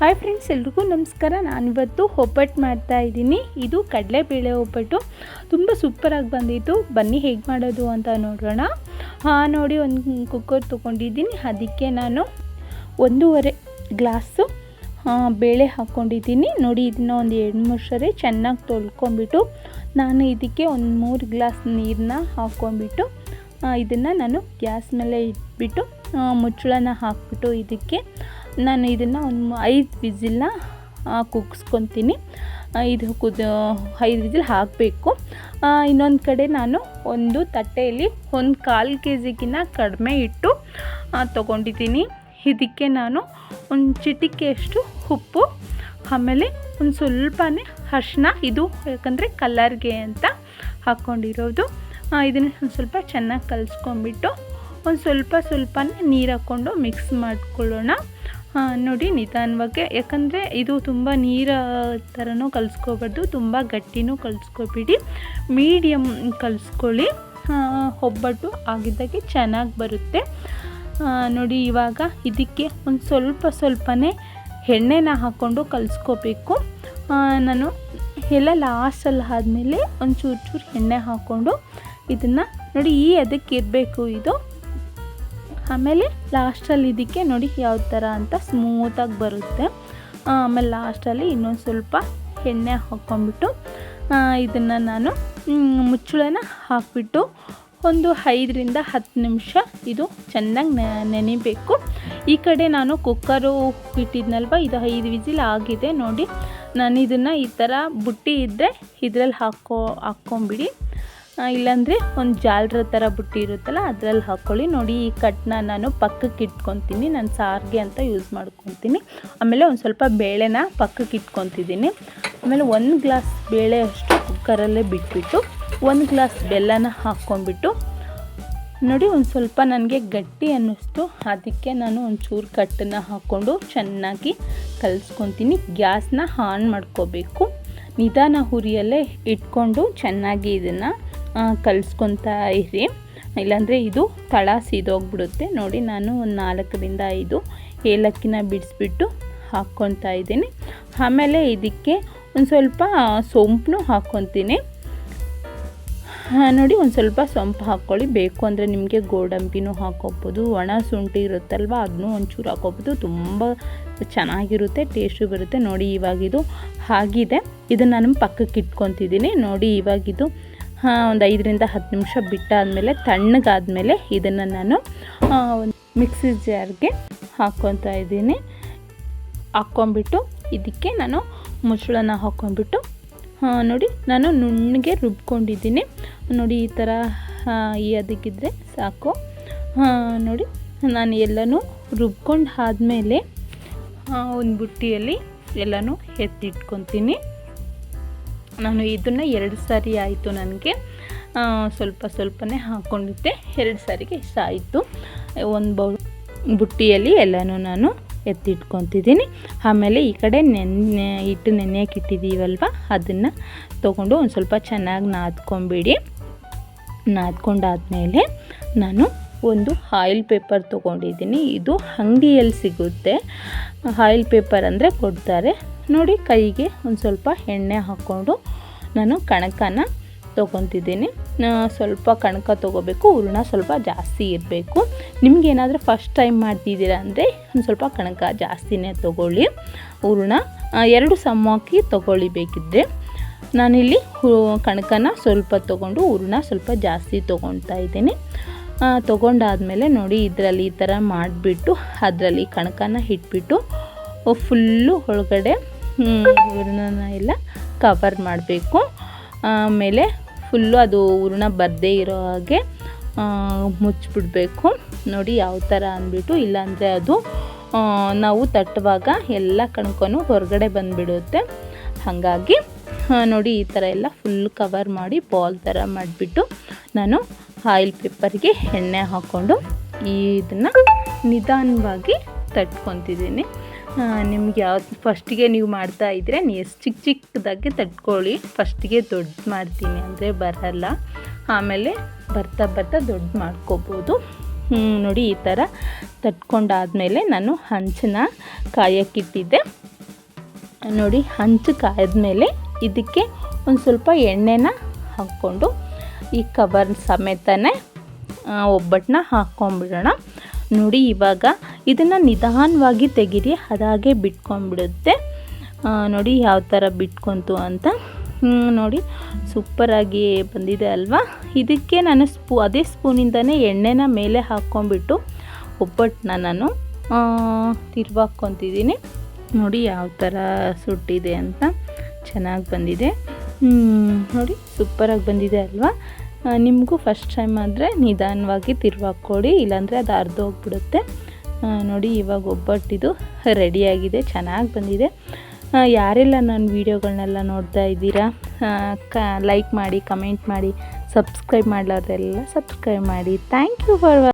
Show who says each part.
Speaker 1: Hi friends ಎಲ್ರಿಗೂ ನಮಸ್ಕಾರ. ನಾನಿವತ್ತು ಒಬ್ಬಟ್ಟು ಮಾಡ್ತಾ ಇದ್ದೀನಿ. ಇದು ಕಡಲೆಬೇಳೆ ಒಬ್ಬಟ್ಟು. ತುಂಬ ಸೂಪರಾಗಿ ಬಂದಿತ್ತು. ಬನ್ನಿ ಹೇಗೆ ಮಾಡೋದು ಅಂತ ನೋಡೋಣ. ಹಾಂ, ನೋಡಿ ಒಂದು ಕುಕ್ಕರ್ ತೊಗೊಂಡಿದ್ದೀನಿ. ಅದಕ್ಕೆ ನಾನು ಒಂದೂವರೆ ಗ್ಲಾಸು ಬೇಳೆ ಹಾಕ್ಕೊಂಡಿದ್ದೀನಿ ನೋಡಿ, ಇದನ್ನ ಒಂದು ಎರಡು ಮೂರು ಸರಿ ಚೆನ್ನಾಗಿ ತೊಳ್ಕೊಂಬಿಟ್ಟು ನಾನು ಇದಕ್ಕೆ ಒಂದು ಮೂರು ಗ್ಲಾಸ್ ನೀರನ್ನ ಹಾಕ್ಕೊಂಡ್ಬಿಟ್ಟು ಇದನ್ನು ನಾನು ಗ್ಯಾಸ್ ಮೇಲೆ ಇಟ್ಬಿಟ್ಟು ಮುಚ್ಚಳನ ಹಾಕ್ಬಿಟ್ಟು ಇದಕ್ಕೆ ನಾನು ಇದನ್ನು ಒಂದು ಐದು ವಿಸಿಲ್ನ ಕುಗ್ಸ್ಕೊತೀನಿ. ಇದು ಕುದ ಐದು ವಿಸಿಲ್ ಹಾಕಬೇಕು. ಇನ್ನೊಂದು ಕಡೆ ನಾನು ಒಂದು ತಟ್ಟೆಯಲ್ಲಿ ಒಂದು ಕಾಲು ಕೆ ಜಿಗಿನ್ನ ಕಡಿಮೆ ಇಟ್ಟು ತೊಗೊಂಡಿದ್ದೀನಿ. ಇದಕ್ಕೆ ನಾನು ಒಂದು ಚಿಟಿಕೆಯಷ್ಟು ಉಪ್ಪು, ಆಮೇಲೆ ಒಂದು ಸ್ವಲ್ಪನೇ ಅರ್ಶಿನ ಇದು ಯಾಕಂದರೆ ಕಲ್ಲರ್ಗೆ ಅಂತ ಹಾಕ್ಕೊಂಡಿರೋದು ಇದನ್ನು ಒಂದು ಸ್ವಲ್ಪ ಚೆನ್ನಾಗಿ ಕಲಿಸ್ಕೊಂಬಿಟ್ಟು ಒಂದು ಸ್ವಲ್ಪ ಸ್ವಲ್ಪನೇ ನೀರು ಹಾಕ್ಕೊಂಡು ಮಿಕ್ಸ್ ಮಾಡ್ಕೊಳ್ಳೋಣ. ನೋಡಿ, ನಿಧಾನವಾಗಿ. ಯಾಕಂದರೆ ಇದು ತುಂಬ ನೀರ ಥರನೂ ಕಲಿಸ್ಕೋಬಾರ್ದು, ತುಂಬ ಗಟ್ಟಿನೂ ಕಲಿಸ್ಕೊಬಿಡಿ. ಮೀಡಿಯಮ್ ಕಲಿಸ್ಕೊಳ್ಳಿ. ಒಬ್ಬಟ್ಟು ಆಗಿದ್ದಾಗೆ ಚೆನ್ನಾಗಿ ಬರುತ್ತೆ. ನೋಡಿ, ಇವಾಗ ಇದಕ್ಕೆ ಒಂದು ಸ್ವಲ್ಪ ಸ್ವಲ್ಪನೇ ಎಣ್ಣೆನ ಹಾಕ್ಕೊಂಡು ಕಲಿಸ್ಕೋಬೇಕು. ನಾನು ಎಲ್ಲ ಲಾಸ್ಟಲ್ಲಿ ಆದಮೇಲೆ ಒಂದು ಚೂರು ಚೂರು ಎಣ್ಣೆ ಹಾಕ್ಕೊಂಡು ಇದನ್ನು ನೋಡಿ ಈ ಅದಕ್ಕೆ ಇರಬೇಕು ಇದು? ಆಮೇಲೆ ಲಾಸ್ಟಲ್ಲಿ ಇದಕ್ಕೆ ನೋಡಿ ಯಾವ ಥರ ಅಂತ ಸ್ಮೂತಾಗಿ ಬರುತ್ತೆ. ಆಮೇಲೆ ಲಾಸ್ಟಲ್ಲಿ ಇನ್ನೊಂದು ಸ್ವಲ್ಪ ಎಣ್ಣೆ ಹಾಕ್ಕೊಂಬಿಟ್ಟು ಇದನ್ನು ನಾನು ಮುಚ್ಚಳನ ಹಾಕ್ಬಿಟ್ಟು ಒಂದು ಐದರಿಂದ ಹತ್ತು ನಿಮಿಷ ಇದು ಚೆನ್ನಾಗಿ ನೆನಿಬೇಕು. ಈ ಕಡೆ ನಾನು ಕುಕ್ಕರು ಇಟ್ಟಿದ್ನಲ್ವ, ಇದು ಐದು ವಿಸಿಲ್ ಆಗಿದೆ ನೋಡಿ. ನಾನು ಇದನ್ನು ಈ ಥರ ಬುಟ್ಟಿ ಇದ್ದರೆ ಇದರಲ್ಲಿ ಹಾಕೋ, ಹಾಕ್ಕೊಂಬಿಡಿ. ಇಲ್ಲಾಂದರೆ ಒಂದು ಜಾಲರ ಥರ ಬುಟ್ಟಿ ಇರುತ್ತಲ್ಲ, ಅದರಲ್ಲಿ ಹಾಕ್ಕೊಳ್ಳಿ ನೋಡಿ, ಈ ಕಟ್ನ ನಾನು ಪಕ್ಕಕ್ಕೆ ಇಟ್ಕೊತೀನಿ. ನಾನು ಸಾರಿಗೆ ಅಂತ ಯೂಸ್ ಮಾಡ್ಕೊತೀನಿ. ಆಮೇಲೆ ಒಂದು ಸ್ವಲ್ಪ ಬೇಳೆನ ಪಕ್ಕಕ್ಕೆ ಇಟ್ಕೊತಿದ್ದೀನಿ. ಆಮೇಲೆ ಒಂದು ಗ್ಲಾಸ್ ಬೇಳೆ ಅಷ್ಟು ಕುಕ್ಕರಲ್ಲೇ ಬಿಟ್ಬಿಟ್ಟು, ಒಂದು ಗ್ಲಾಸ್ ಬೆಲ್ಲನ ಹಾಕ್ಕೊಂಡ್ಬಿಟ್ಟು, ನೋಡಿ ಒಂದು ಸ್ವಲ್ಪ ನನಗೆ ಗಟ್ಟಿ ಅನ್ನಿಸ್ತು. ಅದಕ್ಕೆ ನಾನು ಒಂಚೂರು ಕಟ್ಟನ್ನು ಹಾಕ್ಕೊಂಡು ಚೆನ್ನಾಗಿ ಕಲಿಸ್ಕೊತೀನಿ. ಗ್ಯಾಸ್ನ ಆನ್ ಮಾಡ್ಕೋಬೇಕು. ನಿಧಾನ ಹುರಿಯಲ್ಲೇ ಇಟ್ಕೊಂಡು ಚೆನ್ನಾಗಿ ಇದನ್ನು ಕಲಿಸ್ಕೊತಾ ಇರಿ. ಇಲ್ಲಾಂದರೆ ಇದು ತಳ ಸೀದೋಗ್ಬಿಡುತ್ತೆ. ನೋಡಿ, ನಾನು ಒಂದು ನಾಲ್ಕರಿಂದ ಐದು ಏಲಕ್ಕಿನ ಬಿಡಿಸ್ಬಿಟ್ಟು ಹಾಕ್ಕೊತಾ ಇದ್ದೀನಿ. ಆಮೇಲೆ ಇದಕ್ಕೆ ಒಂದು ಸ್ವಲ್ಪ ಸೊಂಪನ್ನು ಹಾಕ್ಕೊತೀನಿ. ನೋಡಿ, ಒಂದು ಸ್ವಲ್ಪ ಸೊಂಪು ಹಾಕ್ಕೊಳ್ಳಿ. ಬೇಕು ಅಂದರೆ ನಿಮಗೆ ಗೋಡಂಬಿನೂ ಹಾಕೋಬೋದು ಒಣ ಶುಂಠಿ ಇರುತ್ತಲ್ವ ಅದನ್ನೂ ಒಂಚೂರು ಹಾಕೋಬೋದು ತುಂಬ ಚೆನ್ನಾಗಿರುತ್ತೆ, ಟೇಸ್ಟು ಬರುತ್ತೆ. ನೋಡಿ, ಇವಾಗಿದು ಆಗಿದೆ. ಇದನ್ನು ನಾನು ಪಕ್ಕಕ್ಕೆ ಇಟ್ಕೊತಿದ್ದೀನಿ ನೋಡಿ, ಇವಾಗಿದು ಒಂದು ಐದರಿಂದ ಹತ್ತು ನಿಮಿಷ ಬಿಟ್ಟಾದಮೇಲೆ ತಣ್ಣಗಾದಮೇಲೆ ಇದನ್ನು ನಾನು ಒಂದು ಮಿಕ್ಸಿ ಜಾರ್ಗೆ ಹಾಕ್ಕೊತಾ ಇದ್ದೀನಿ. ಹಾಕ್ಕೊಂಬಿಟ್ಟು ಇದಕ್ಕೆ ನಾನು ಮುಚ್ಚಳನ ಹಾಕ್ಕೊಂಬಿಟ್ಟು ನೋಡಿ ನಾನು ನುಣ್ಣಗೆ ರುಬ್ಕೊಂಡಿದ್ದೀನಿ. ನೋಡಿ ಈ ಥರ ಈ ಅದಕ್ಕಿದ್ರೆ ಸಾಕು. ನೋಡಿ ನಾನು ಎಲ್ಲನೂ ರುಬ್ಕೊಂಡು ಆದಮೇಲೆ ಒಂದು ಬುಟ್ಟಿಯಲ್ಲಿ ಎಲ್ಲನೂ ಎತ್ತಿಟ್ಕೊತೀನಿ. ನಾನು ಇದನ್ನು ಎರಡು ಸಾರಿ ಆಯಿತು ನನಗೆ. ಸ್ವಲ್ಪ ಸ್ವಲ್ಪನೇ ಹಾಕ್ಕೊಂಡಿದ್ದೆ ಎರಡು ಸಾರಿಗೆ ಇಷ್ಟ ಆಯಿತು ಒಂದು ಬೌಲ್ ಬುಟ್ಟಿಯಲ್ಲಿ ಎಲ್ಲನೂ ನಾನು ಎತ್ತಿಟ್ಕೊತಿದ್ದೀನಿ. ಆಮೇಲೆ ಈ ಕಡೆ ನೆನೆ ಇಟ್ಟು ನೆನೆಯಕ್ಕೆ ಇಟ್ಟಿದ್ದೀವಲ್ವ ಅದನ್ನು ತೊಗೊಂಡು ಒಂದು ಸ್ವಲ್ಪ ಚೆನ್ನಾಗಿ ನಾದ್ಕೊಂಬಿಡಿ. ನಾದ್ಕೊಂಡಾದ್ಮೇಲೆ ನಾನು ಒಂದು ಆಯಿಲ್ ಪೇಪರ್ ತೊಗೊಂಡಿದ್ದೀನಿ. ಇದು ಅಂಗಡಿಯಲ್ಲಿ ಸಿಗುತ್ತೆ. ಆಯಿಲ್ ಪೇಪರ್ ಅಂದರೆ ಕೊಡ್ತಾರೆ. ನೋಡಿ ಕೈಗೆ ಒಂದು ಸ್ವಲ್ಪ ಎಣ್ಣೆ ಹಾಕ್ಕೊಂಡು ನಾನು ಕಣಕನ ತೊಗೊತಿದ್ದೀನಿ. ಸ್ವಲ್ಪ ಕಣಕ ತೊಗೋಬೇಕು ಹೂರ್ಣ ಸ್ವಲ್ಪ ಜಾಸ್ತಿ ಇರಬೇಕು. ನಿಮಗೇನಾದರೂ ಫಸ್ಟ್ ಟೈಮ್ ಮಾಡ್ತಿದ್ದೀರಾ ಅಂದರೆ ಒಂದು ಸ್ವಲ್ಪ ಕಣಕ ಜಾಸ್ತಿನೇ ತೊಗೊಳ್ಳಿ. ಹೂರ್ಣ ಎರಡು ಸಮ ಹಾಕಿ ತೊಗೊಳ್ಳಿ ಬೇಕಿದ್ದರೆ ನಾನಿಲ್ಲಿ ಕಣಕನ ಸ್ವಲ್ಪ ತೊಗೊಂಡು ಹೂರಣ ಸ್ವಲ್ಪ ಜಾಸ್ತಿ ತೊಗೊಳ್ತಾ ಇದ್ದೀನಿ. ತೊಗೊಂಡಾದ್ಮೇಲೆ ನೋಡಿ ಇದರಲ್ಲಿ ಈ ಥರ ಮಾಡಿಬಿಟ್ಟು ಅದರಲ್ಲಿ ಕಣಕನ ಇಟ್ಬಿಟ್ಟು ಫುಲ್ಲು ಒಳಗಡೆ ಹೂರ್ಣನ ಎಲ್ಲ ಕವರ್ ಮಾಡಬೇಕು. ಆಮೇಲೆ ಫುಲ್ಲು ಅದು ಹೂರ್ಣ ಬರದೇ ಇರೋ ಹಾಗೆ ಮುಚ್ಚಿಬಿಡಬೇಕು ನೋಡಿ ಯಾವ ಥರ ಅಂದ್ಬಿಟ್ಟು, ಇಲ್ಲಾಂದರೆ ಅದು ನಾವು ತಟ್ಟುವಾಗ ಎಲ್ಲ ಕಣ್ಕೊನು ಹೊರಗಡೆ ಬಂದುಬಿಡುತ್ತೆ. ಹಾಗಾಗಿ ನೋಡಿ ಈ ಥರ ಎಲ್ಲ ಫುಲ್ ಕವರ್ ಮಾಡಿ ಬಾಲ್ ಥರ ಮಾಡಿಬಿಟ್ಟು ನಾನು ಆಯಿಲ್ ಪೇಪರ್ಗೆ ಎಣ್ಣೆ ಹಾಕ್ಕೊಂಡು ಇದನ್ನು ನಿಧಾನವಾಗಿ ತಟ್ಕೊತಿದ್ದೀನಿ. ನಿಮ್ಗೆ ಯಾವ್ದು ಫಸ್ಟಿಗೆ ನೀವು ಮಾಡ್ತಾ ಇದ್ದರೆ ಎಷ್ಟು ಚಿಕ್ಕ ಚಿಕ್ಕದಾಗಿ ತಟ್ಕೊಳ್ಳಿ. ಫಸ್ಟಿಗೆ ದೊಡ್ಡ ಮಾಡ್ತೀನಿ ಅಂದರೆ ಬರಲ್ಲ. ಆಮೇಲೆ ಬರ್ತಾ ಬರ್ತಾ ದೊಡ್ಡ ಮಾಡ್ಕೋಬೋದು. ನೋಡಿ ಈ ಥರ ತಟ್ಕೊಂಡಾದಮೇಲೆ ನಾನು ಹಂಚನ್ನ ಕಾಯೋಕ್ಕಿಟ್ಟಿದ್ದೆ. ನೋಡಿ ಹಂಚು ಕಾಯ್ದ್ಮೇಲೆ ಇದಕ್ಕೆ ಒಂದು ಸ್ವಲ್ಪ ಎಣ್ಣೆನ ಹಾಕ್ಕೊಂಡು ಈ ಕವರ್ ಸಮೇತನೇ ಒಬ್ಬಟ್ಟನ್ನ ಹಾಕ್ಕೊಂಬಿಡೋಣ. ನೋಡಿ ಇವಾಗ ಇದನ್ನು ನಿಧಾನವಾಗಿ ತೆಗೀರಿ, ಅದಾಗೆ ಬಿಟ್ಕೊಂಡ್ಬಿಡುತ್ತೆ ನೋಡಿ ಯಾವ ಥರ ಬಿಟ್ಕೊಂತು ಅಂತ. ನೋಡಿ ಸೂಪರಾಗಿ ಬಂದಿದೆ ಅಲ್ವಾ? ಇದಕ್ಕೆ ನಾನು ಸ್ಪೂ, ಅದೇ ಸ್ಪೂನಿಂದನೇ ಎಣ್ಣೆನ ಮೇಲೆ ಹಾಕ್ಕೊಂಬಿಟ್ಟು ಒಬ್ಬಟ್ಟನ್ನ ನಾನು ತಿರ್ವಾಕ್ಕೊತಿದ್ದೀನಿ. ನೋಡಿ ಯಾವ ಥರ ಸುಟ್ಟಿದೆ ಅಂತ. ಚೆನ್ನಾಗಿ ಬಂದಿದೆ. ನೋಡಿ, ಸೂಪರಾಗಿ ಬಂದಿದೆ ಅಲ್ವಾ? ನಿಮಗೂ ಫಸ್ಟ್ ಟೈಮ್ ಆದರೆ ನಿಧಾನವಾಗಿ ತಿರುವಾಕೊಡಿ ಇಲ್ಲಾಂದರೆ ಅದು ಅರ್ಧ ಹೋಗ್ಬಿಡುತ್ತೆ ನೋಡಿ, ಇವಾಗ ಒಬ್ಬಟ್ಟಿದು ರೆಡಿಯಾಗಿದೆ, ಚೆನ್ನಾಗಿ ಬಂದಿದೆ. ಯಾರೆಲ್ಲ ನನ್ನ ವೀಡಿಯೋಗಳನ್ನೆಲ್ಲ ನೋಡ್ತಾ ಇದ್ದೀರಾ ಕ ಲೈಕ್ ಮಾಡಿ ಕಮೆಂಟ್ ಮಾಡಿ ಸಬ್ಸ್ಕ್ರೈಬ್ ಮಾಡಲಾರ್ದೆಲ್ಲ ಸಬ್ಸ್ಕ್ರೈಬ್ ಮಾಡಿ. Thank you for